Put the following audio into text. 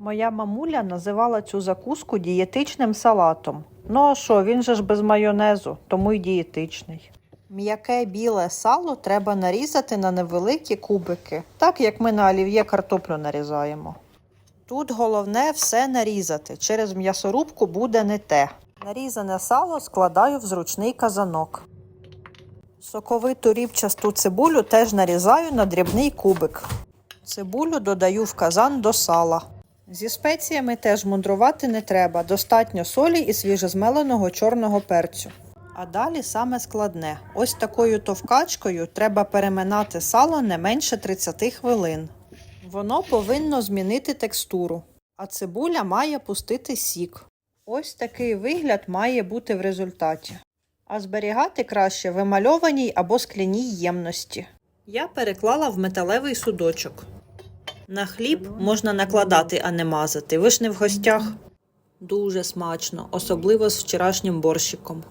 Моя мамуля називала цю закуску дієтичним салатом. Ну а що, він же ж без майонезу, тому й дієтичний. М'яке біле сало треба нарізати на невеликі кубики, так як ми на олів'є картоплю нарізаємо. Тут головне все нарізати. Через м'ясорубку буде не те. Нарізане сало складаю в зручний казанок. Соковиту рібчасту цибулю теж нарізаю на дрібний кубик. Цибулю додаю в казан до сала. Зі спеціями теж мудрувати не треба, достатньо солі і свіжозмеленого чорного перцю. А далі саме складне. Ось такою товкачкою треба переминати сало не менше 30 хвилин. Воно повинно змінити текстуру, а цибуля має пустити сік. Ось такий вигляд має бути в результаті. А зберігати краще в емальованій або скляній ємності. Я переклала в металевий судочок. На хліб можна накладати, а не мазати. Ви ж не в гостях. Дуже смачно, особливо з вчорашнім борщиком.